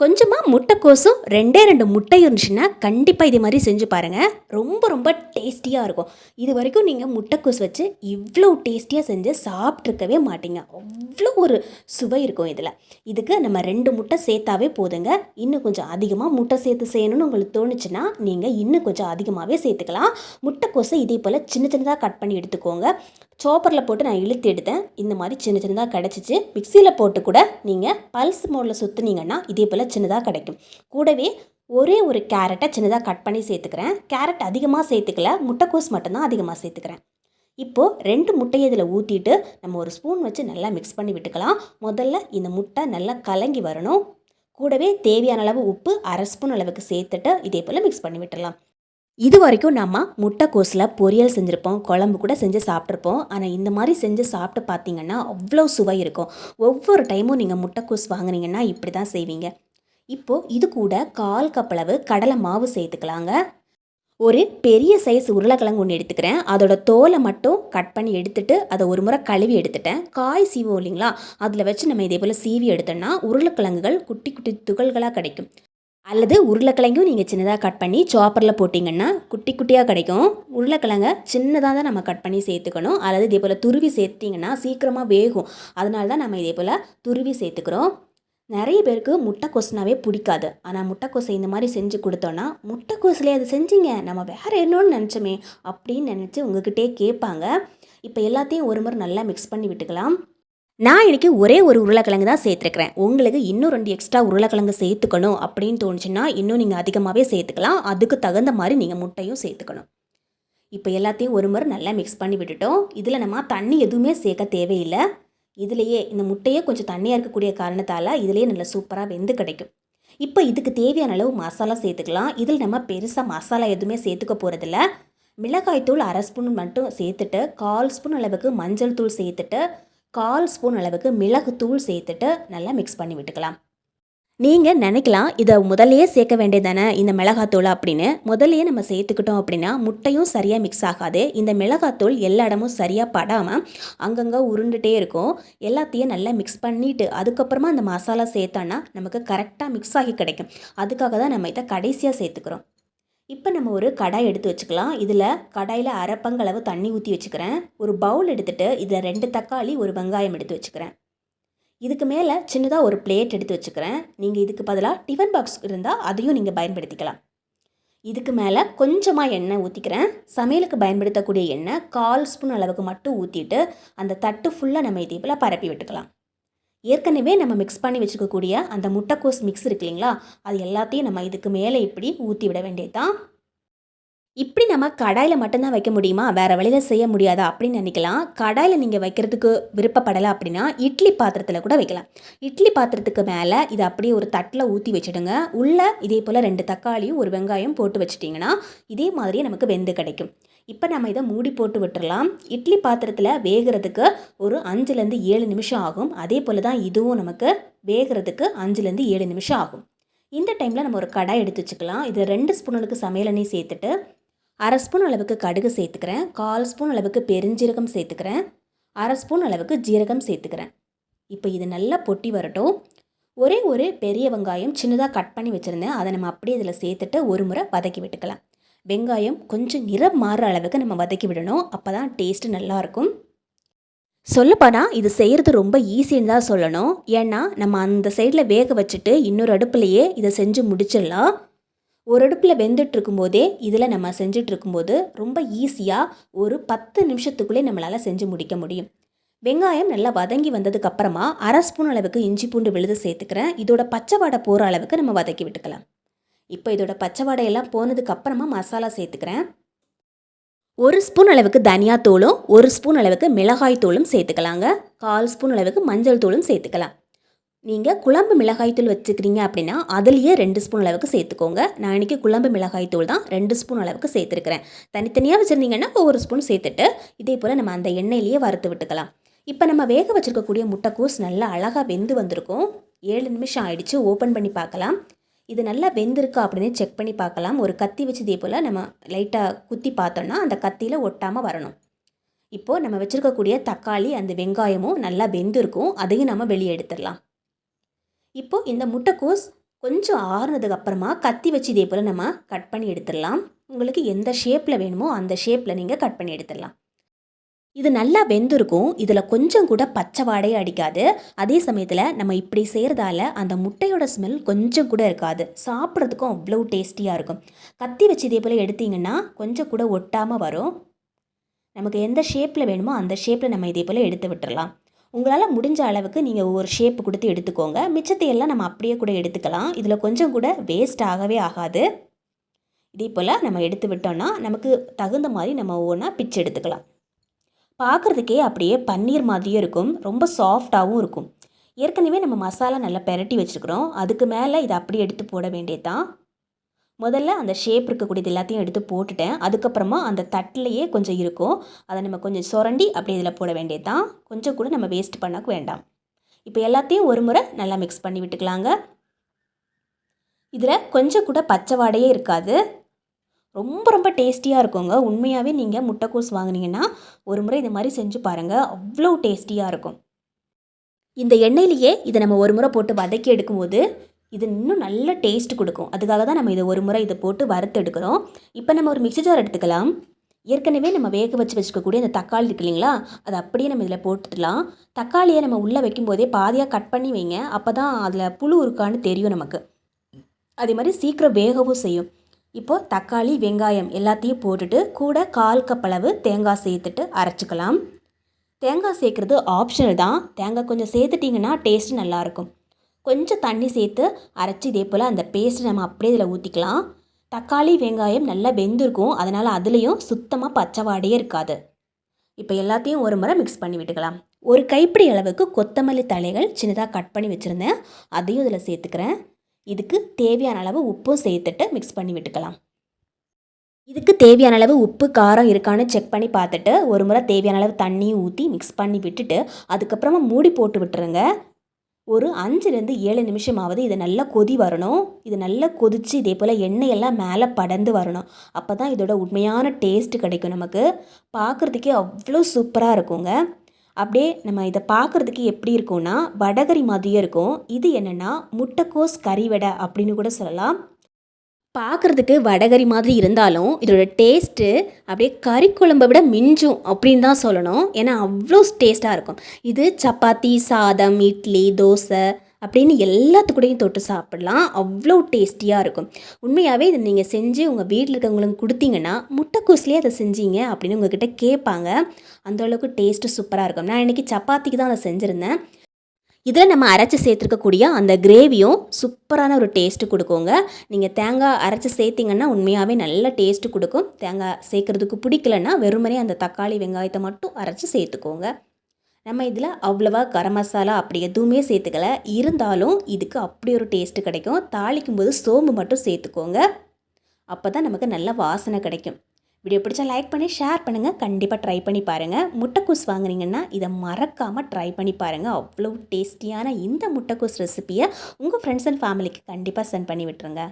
கொஞ்சமாக முட்டைக்கோசும் ரெண்டே ரெண்டு முட்டையும் இருந்துச்சுன்னா கண்டிப்பாக இதே மாதிரி செஞ்சு பாருங்கள் ரொம்ப ரொம்ப டேஸ்டியாக இருக்கும். இது வரைக்கும் நீங்கள் முட்டைக்கோஸ் வச்சு இவ்வளோ டேஸ்டியாக செஞ்சு சாப்பிட்ருக்கவே மாட்டீங்க. அவ்வளோ ஒரு சுவை இருக்கும் இதில். இதுக்கு நம்ம ரெண்டு முட்டை சேர்த்தாவே போதுங்க. இன்னும் கொஞ்சம் அதிகமாக முட்டை சேர்த்து செய்யணும்னு உங்களுக்கு தோணுச்சுன்னா நீங்கள் இன்னும் கொஞ்சம் அதிகமாகவே சேர்த்துக்கலாம். முட்டைக்கோஸை இதே போல் சின்ன சின்னதாக கட் பண்ணி எடுத்துக்கோங்க. சாப்பரில் போட்டு நான் இழுத்து எடுத்தேன். இந்த மாதிரி சின்ன சின்னதாக கிடச்சிச்சு. மிக்சியில் போட்டு கூட நீங்கள் பல்ஸ் மோடில் சுற்றுனீங்கன்னா இதே போல் சின்னதாக கிடைக்கும். கூடவே ஒரே ஒரு கேரட்டை சின்னதாக கட் பண்ணி சேர்த்துக்கிறேன். கேரட் அதிகமாக சேர்த்துக்கல. முட்டைக்கோஸ் மட்டும்தான் அதிகமாக சேர்த்துக்கிறேன். இப்போது ரெண்டு முட்டையை இதில் ஊற்றிட்டு நம்ம ஒரு ஸ்பூன் வச்சு நல்லா மிக்ஸ் பண்ணி விட்டுக்கலாம். முதல்ல இந்த முட்டை நல்லா கலங்கி வரணும். கூடவே தேவையான அளவு உப்பு அரை ஸ்பூன் அளவுக்கு சேர்த்துட்டு இதே போல் மிக்ஸ் பண்ணி விட்டுடலாம். இது வரைக்கும் நம்ம முட்டைக்கோஸில் பொரியல் செஞ்சுருப்போம் குழம்பு கூட செஞ்சு சாப்பிட்ருப்போம் ஆனால் இந்த மாதிரி செஞ்சு சாப்பிட்டு பார்த்தீங்கன்னா அவ்வளோ சுவை இருக்கும். ஒவ்வொரு டைமும் நீங்கள் முட்டைக்கோஸ் வாங்குனீங்கன்னா இப்படி தான் செய்வீங்க. இப்போது இது கூட கால் கப்பளவு கடலை மாவு சேர்த்துக்கலாங்க. ஒரு பெரிய சைஸ் உருளைக்கிழங்கு ஒன்று எடுத்துக்கிறேன். அதோட தோலை மட்டும் கட் பண்ணி எடுத்துட்டு அதை ஒரு முறை கழுவி எடுத்துட்டேன். காய் சீவோம் இல்லைங்களா? அதில் வச்சு நம்ம இதே போல் சீவி எடுத்தோம்னா உருளைக்கிழங்குகள் குட்டி குட்டி துகள்களாக கிடைக்கும். அல்லது உருளைக்கிழங்கும் நீங்கள் சின்னதாக கட் பண்ணி சாப்பரில் போட்டிங்கன்னா குட்டி குட்டியாக கிடைக்கும். உருளைக்கிழங்க சின்னதாக தான் நம்ம கட் பண்ணி சேர்த்துக்கணும். அல்லது இதே போல் துருவி சேர்த்திங்கன்னா சீக்கிரமாக வேகும். அதனால தான் நம்ம இதே போல் துருவி சேர்த்துக்கிறோம். நிறைய பேருக்கு முட்டைக்கோசுனாவே பிடிக்காது. ஆனால் முட்டைக்கோசை இந்த மாதிரி செஞ்சு கொடுத்தோன்னா முட்டைக்கோசுலேயே அது செஞ்சீங்க நம்ம வேறு என்னன்னு நினச்சோமே அப்படின்னு நினச்சி உங்ககிட்டே கேட்பாங்க. இப்போ எல்லாத்தையும் ஒரு முறை நல்லா மிக்ஸ் பண்ணி விட்டுக்கலாம். நான் இன்னைக்கு ஒரே ஒரு உருளைக்கிழங்கு தான் சேர்த்துருக்கிறேன். உங்களுக்கு இன்னும் ரெண்டு எக்ஸ்ட்ரா உருளைக்கிழங்கு சேர்த்துக்கணும் அப்படின்னு தோணுச்சுன்னா இன்னும் நீங்கள் அதிகமாகவே சேர்த்துக்கலாம். அதுக்கு தகுந்த மாதிரி நீங்கள் முட்டையும் சேர்த்துக்கணும். இப்போ எல்லாத்தையும் ஒரு முறை நல்லா மிக்ஸ் பண்ணி விட்டுட்டோம். இதில் நம்ம தண்ணி எதுவுமே சேர்க்க தேவையில்லை. இதுலேயே இந்த முட்டையே கொஞ்சம் தண்ணியாக இருக்கக்கூடிய காரணத்தால் இதுலேயே நல்லா சூப்பராக வெந்து கிடைக்கும். இப்போ இதுக்கு தேவையான அளவு மசாலா சேர்த்துக்கலாம். இதில் நம்ம பெருசாக மசாலா எதுவுமே சேர்த்துக்க போகிறதில்ல மிளகாய்த்தூள் அரை ஸ்பூன் மட்டும் சேர்த்துட்டு கால் ஸ்பூன் அளவுக்கு மஞ்சள் தூள் சேர்த்துட்டு கால் ஸ்பூன் அளவுக்கு மிளகுத்தூள் சேர்த்துட்டு நல்லா மிக்ஸ் பண்ணி விட்டுக்கலாம். நீங்கள் நினைக்கலாம் இதை முதல்லையே சேர்க்க வேண்டியதானே இந்த மிளகாத்தூள் அப்படின்னு. முதல்லையே நம்ம சேர்த்துக்கிட்டோம் அப்படின்னா முட்டையும் சரியாக மிக்ஸ் ஆகாது. இந்த மிளகாத்தூள் எல்லா இடமும் சரியாக படாமல் அங்கங்கே உருண்டுட்டே இருக்கும். எல்லாத்தையும் நல்லா மிக்ஸ் பண்ணிவிட்டு அதுக்கப்புறமா அந்த மசாலா சேர்த்தோன்னா நமக்கு கரெக்டாக மிக்ஸ் ஆகி கிடைக்கும். அதுக்காக தான் நம்ம இதை கடைசியாக சேர்த்துக்கிறோம். இப்போ நம்ம ஒரு கடாய் எடுத்து வச்சுக்கலாம். இதில் கடாயில் அரைப்பங்களவு தண்ணி ஊற்றி வச்சுக்கிறேன். ஒரு பவுல் எடுத்துகிட்டு இதில் ரெண்டு தக்காளி ஒரு வெங்காயம் எடுத்து வச்சுக்கிறேன். இதுக்கு மேலே சின்னதாக ஒரு பிளேட் எடுத்து வச்சுக்கிறேன். நீங்கள் இதுக்கு பதிலாக டிஃபன் பாக்ஸ் இருந்தால் அதையும் நீங்கள் பயன்படுத்திக்கலாம். இதுக்கு மேலே கொஞ்சமாக எண்ணெய் ஊற்றிக்கிறேன். சமையலுக்கு பயன்படுத்தக்கூடிய எண்ணெய் கால் ஸ்பூன் அளவுக்கு மட்டும் ஊற்றிட்டு அந்த தட்டு ஃபுல்லாக நம்ம இதே போல் பரப்பி விட்டுக்கலாம். ஏற்கனவே நம்ம மிக்ஸ் பண்ணி வச்சுக்கக்கூடிய அந்த முட்டைக்கோஸ் மிக்ஸ் இருக்கு இல்லைங்களா? அது எல்லாத்தையும் நம்ம இதுக்கு மேலே இப்படி ஊற்றி விட வேண்டியது தான் இப்படி நம்ம கடாயில் மட்டும்தான் வைக்க முடியுமா? வேறு வழியில் செய்ய முடியாதா? அப்படின்னு நினைக்கலாம். கடாயில் நீங்கள் வைக்கிறதுக்கு விருப்பப்படலை அப்படின்னா இட்லி பாத்திரத்தில் கூட வைக்கலாம். இட்லி பாத்திரத்துக்கு மேலே இதை அப்படியே ஒரு தட்டில் ஊற்றி வச்சுடுங்க. உள்ளே இதே போல் ரெண்டு தக்காளியும் ஒரு வெங்காயம் போட்டு வச்சிட்டிங்கன்னா இதே மாதிரியே நமக்கு வெந்து கிடைக்கும். இப்போ நம்ம இதை மூடி போட்டு விட்டுறலாம். இட்லி பாத்திரத்தில் வேகிறதுக்கு ஒரு அஞ்சுலேருந்து ஏழு நிமிஷம் ஆகும். அதே போல் தான் இதுவும் நமக்கு வேகிறதுக்கு அஞ்சுலேருந்து ஏழு நிமிஷம் ஆகும். இந்த டைமில் நம்ம ஒரு கடாய் எடுத்து வச்சுக்கலாம். இதில் ரெண்டு ஸ்பூன் அளவுக்கு சேர்த்துட்டு அரை ஸ்பூன் அளவுக்கு கடுகு சேர்த்துக்கிறேன். கால் ஸ்பூன் அளவுக்கு பெருஞ்சீரகம் சேர்த்துக்கிறேன். அரை ஸ்பூன் அளவுக்கு ஜீரகம் சேர்த்துக்கிறேன். இப்போ இது நல்லா பொட்டி வரட்டும். ஒரே ஒரு பெரிய வெங்காயம் சின்னதாக கட் பண்ணி வச்சுருந்தேன். அதை நம்ம அப்படியே இதில் சேர்த்துட்டு ஒரு முறை வதக்கி விட்டுக்கலாம். வெங்காயம் கொஞ்சம் நிறம் மாறுற அளவுக்கு நம்ம வதக்கி விடணும். அப்போ தான் டேஸ்ட்டு நல்லாயிருக்கும். சொல்லப்போனால் இது செய்கிறது ரொம்ப ஈஸின்னு தான் சொல்லணும். ஏன்னா நம்ம அந்த சைடில் வேக வச்சுட்டு இன்னொரு அடுப்புலையே இதை செஞ்சு முடிச்சிடலாம். ஒரு அடுப்பில் வெந்துட்டு இருக்கும்போதே இதில் நம்ம செஞ்சுட்டு இருக்கும்போது ரொம்ப ஈஸியாக ஒரு பத்து நிமிஷத்துக்குள்ளே நம்மளால் செஞ்சு முடிக்க முடியும். வெங்காயம் நல்லா வதங்கி வந்ததுக்கப்புறமா அரை ஸ்பூன் அளவுக்கு இஞ்சி பூண்டு விழுது சேர்த்துக்கிறேன். இதோட பச்சை வாடை போகிற அளவுக்கு நம்ம வதக்கி விட்டுக்கலாம். இப்போ இதோட பச்சை வாடையெல்லாம் போனதுக்கு அப்புறமா மசாலா சேர்த்துக்கிறேன். ஒரு ஸ்பூன் அளவுக்கு தனியாத்தூளும் ஒரு ஸ்பூன் அளவுக்கு மிளகாய் தூளும் சேர்த்துக்கலாங்க. கால் ஸ்பூன் அளவுக்கு மஞ்சள் தூளும் சேர்த்துக்கலாம். நீங்கள் குழம்பு மிளகாய் தூள் வச்சுக்கிறீங்க அப்படின்னா அதுலேயே ரெண்டு ஸ்பூன் அளவுக்கு சேர்த்துக்கோங்க. நான் இன்றைக்கி குழம்பு மிளகாய் தூள் தான் ரெண்டு ஸ்பூன் அளவுக்கு சேர்த்துருக்கிறேன். தனித்தனியாக வச்சுருந்தீங்கன்னா ஒவ்வொரு ஸ்பூன் சேர்த்துட்டு இதே போல் நம்ம அந்த எண்ணெயிலேயே வறுத்து விட்டுக்கலாம். இப்போ நம்ம வேக வச்சுருக்கக்கூடிய முட்டைக்கூஸ் நல்லா அழகாக வெந்து வந்திருக்கும். ஏழு நிமிஷம் ஆயிடுச்சு ஓப்பன் பண்ணி பார்க்கலாம். இது நல்லா வெந்திருக்கா அப்படின்னு செக் பண்ணி பார்க்கலாம். ஒரு கத்தி வச்சு இதே போல் நம்ம லைட்டாக குத்தி பார்த்தோன்னா அந்த கத்தியில் ஒட்டாமல் வரணும். இப்போது நம்ம வச்சுருக்கக்கூடிய தக்காளி அந்த வெங்காயமும் நல்லா வெந்திருக்கும். அதையும் நம்ம வெளியே எடுத்துடலாம். இப்போ இந்த முட்டைக்கோஸ் கொஞ்சம் ஆறுனதுக்கு அப்புறமா கத்தி வச்சு இதே போல் நம்ம கட் பண்ணி எடுத்துடலாம். உங்களுக்கு எந்த ஷேப்பில் வேணுமோ அந்த ஷேப்பில் நீங்கள் கட் பண்ணி எடுத்துடலாம். இது நல்லா வெந்திருக்கும். இதில் கொஞ்சம் கூட பச்சை வாடையே அடிக்காது. அதே சமயத்தில் நம்ம இப்படி செய்கிறதால அந்த முட்டையோட ஸ்மெல் கொஞ்சம் கூட இருக்காது. சாப்பிட்றதுக்கும் அவ்வளோ டேஸ்டியாக இருக்கும். கத்தி வச்சு இதே போல் எடுத்தீங்கன்னா கொஞ்சம் கூட ஒட்டாமல் வரும். நமக்கு எந்த ஷேப்பில் வேணுமோ அந்த ஷேப்பில் நம்ம இதே போல் எடுத்து விட்டுறலாம். உங்களால் முடிஞ்ச அளவுக்கு நீங்கள் ஒவ்வொரு ஷேப் கொடுத்து எடுத்துக்கோங்க. மிச்சத்தை எல்லாம் நம்ம அப்படியே கூட எடுத்துக்கலாம். இதில் கொஞ்சம் கூட வேஸ்ட் ஆகவே ஆகாது. இதே போல் நம்ம எடுத்து விட்டோம்னா நமக்கு தகுந்த மாதிரி நம்ம ஒவ்வொன்றா பிச்சு எடுத்துக்கலாம். பார்க்குறதுக்கே அப்படியே பன்னீர் மாதிரியும் இருக்கும். ரொம்ப சாஃப்டாகவும் இருக்கும். ஏற்கனவே நம்ம மசாலா நல்லா பெரட்டி வச்சுருக்குறோம். அதுக்கு மேலே இதை அப்படியே எடுத்து போட வேண்டியதுதான். முதல்ல அந்த ஷேப் இருக்கக்கூடியது எல்லாத்தையும் எடுத்து போட்டுட்டேன். அதுக்கப்புறமா அந்த தட்டிலையே கொஞ்சம் இருக்கும். அதை நம்ம கொஞ்சம் சுரண்டி அப்படியே இதில் போட வேண்டியது தான் கொஞ்சம் கூட நம்ம வேஸ்ட் பண்ண வேண்டாம். இப்போ எல்லாத்தையும் ஒரு முறை நல்லா மிக்ஸ் பண்ணி விட்டுக்கலாங்க. இதில் கொஞ்சம் கூட பச்சை வாடையே இருக்காது. ரொம்ப ரொம்ப டேஸ்டியாக இருக்குங்க. உண்மையாகவே நீங்கள் முட்டைக்கோஸ் வாங்கினீங்கன்னா ஒரு முறை இது மாதிரி செஞ்சு பாருங்கள் அவ்வளோ டேஸ்டியாக இருக்கும். இந்த எண்ணெயிலேயே இதை நம்ம ஒரு முறை போட்டு வதக்கி எடுக்கும்போது இது இன்னும் நல்ல டேஸ்ட் கொடுக்கும். அதுக்காக தான் நம்ம இதை ஒரு முறை இதை போட்டு வறுத்து எடுக்கிறோம். இப்போ நம்ம ஒரு மிக்சி ஜார் எடுத்துக்கலாம். ஏற்கனவே நம்ம வேக வச்சு வச்சுக்கக்கூடிய அந்த தக்காளி இருக்கு இல்லைங்களா? அதை அப்படியே நம்ம இதில் போட்டுடலாம். தக்காளியை நம்ம உள்ளே வைக்கும்போதே பாதியாக கட் பண்ணி வைங்க. அப்போ தான் அதில் புழு இருக்கான்னு தெரியும் நமக்கு. அதே மாதிரி சீக்கிரம் வேகவும் செய்யும். இப்போது தக்காளி வெங்காயம் எல்லாத்தையும் போட்டுட்டு கூட கால் கப் அளவு தேங்காய் சேர்த்துட்டு அரைச்சிக்கலாம். தேங்காய் சேர்க்குறது ஆப்ஷனல் தான். தேங்காய் கொஞ்சம் சேர்த்துட்டிங்கன்னா டேஸ்ட் நல்லாயிருக்கும். கொஞ்சம் தண்ணி சேர்த்து அரைச்சி இதே போல் அந்த பேஸ்ட்டை நம்ம அப்படியே இதில் ஊற்றிக்கலாம் தக்காளி வெங்காயம் நல்லா வெந்திருக்கும். அதனால் அதுலேயும் சுத்தமாக பச்சை வாடையே இருக்காது. இப்போ எல்லாத்தையும் ஒரு முறை மிக்ஸ் பண்ணி விட்டுக்கலாம். ஒரு கைப்பிடி அளவுக்கு கொத்தமல்லி தலைகள் சின்னதாக கட் பண்ணி வச்சுருந்தேன். அதையும் இதில் சேர்த்துக்கிறேன். இதுக்கு தேவையான அளவு உப்பும் சேர்த்துட்டு மிக்ஸ் பண்ணி விட்டுக்கலாம். இதுக்கு தேவையான அளவு உப்பு காரம் இருக்கான்னு செக் பண்ணி பார்த்துட்டு ஒரு முறை தேவையான அளவு தண்ணியும் ஊற்றி மிக்ஸ் பண்ணி விட்டுட்டு அதுக்கப்புறமா மூடி போட்டு விட்டுருங்க. ஒரு அஞ்சுலேருந்து ஏழு நிமிஷமாவது இது நல்லா கொதி வரணும். இது நல்லா கொதித்து இதே போல் எண்ணெயெல்லாம் மேலே படர்ந்து வரணும். அப்போ தான் இதோட உண்மையான டேஸ்ட் கிடைக்கும் நமக்கு. பார்க்குறதுக்கே அவ்வளோ சூப்பராக இருக்குங்க. அப்படியே நம்ம இதை பார்க்குறதுக்கு எப்படி இருக்கும்னா வடகரி மாதிரியே இருக்கும். இது என்னென்னா முட்டைக்கோஸ் கறிவடை அப்படின்னு கூட சொல்லலாம். பார்க்குறதுக்கு வடகரி மாதிரி இருந்தாலும் இதோட டேஸ்ட்டு அப்படியே கறி குழம்பை விட மிஞ்சும் அப்படின்னு தான் சொல்லணும். ஏன்னா அவ்வளோ டேஸ்ட்டாக இருக்கும். இது சப்பாத்தி சாதம் இட்லி தோசை அப்படின்னு எல்லாத்துக்கூடையும் தொட்டு சாப்பிடலாம். அவ்வளோ டேஸ்டியாக இருக்கும். உண்மையாகவே இதை நீங்கள் செஞ்சு உங்கள் வீட்டில் இருக்கவங்களுக்கு கொடுத்தீங்கன்னா முட்டைக்கோஸ்லேயே அதை செஞ்சீங்க அப்படின்னு உங்ககிட்ட கேட்பாங்க அந்த அளவுக்கு டேஸ்ட்டு சூப்பராக இருக்கும். நான் இன்றைக்கி சப்பாத்திக்கு தான் அதை செஞ்சுருந்தேன். இதில் நம்ம அரைச்சி சேர்த்துருக்கக்கூடிய அந்த கிரேவியும் சூப்பரான ஒரு டேஸ்ட்டு கொடுக்குங்க. நீங்கள் தேங்காய் அரைச்சி சேர்த்திங்கன்னா உண்மையாகவே நல்ல டேஸ்ட்டு கொடுக்கும். தேங்காய் சேர்க்குறதுக்கு பிடிக்கலன்னா வெறுமனே அந்த தக்காளி வெங்காயத்தை மட்டும் அரைச்சி சேர்த்துக்கோங்க. நம்ம இதில் அவ்வளோவா கரம் மசாலா அப்படி எதுவுமே சேர்த்துக்கல. இருந்தாலும் இதுக்கு அப்படி ஒரு டேஸ்ட்டு கிடைக்கும். தாளிக்கும் போது சோம்பு மட்டும் சேர்த்துக்கோங்க. அப்போ தான் நமக்கு நல்ல வாசனை கிடைக்கும். வீடியோ பிடிச்சா லைக் பண்ணி ஷேர் பண்ணுங்கள் கண்டிப்பாக ட்ரை பண்ணி பாருங்கள் முட்டைக்கூஸ் வாங்குனீங்கன்னா இதை மறக்காமல் ட்ரை பண்ணி பாருங்கள் அவ்வளோ டேஸ்டியான இந்த முட்டைக்கூஸ் ரெசிப்பியை உங்கள் ஃப்ரெண்ட்ஸ் அண்ட் ஃபேமிலிக்கு கண்டிப்பாக சென்ட் பண்ணி விட்டுருங்க.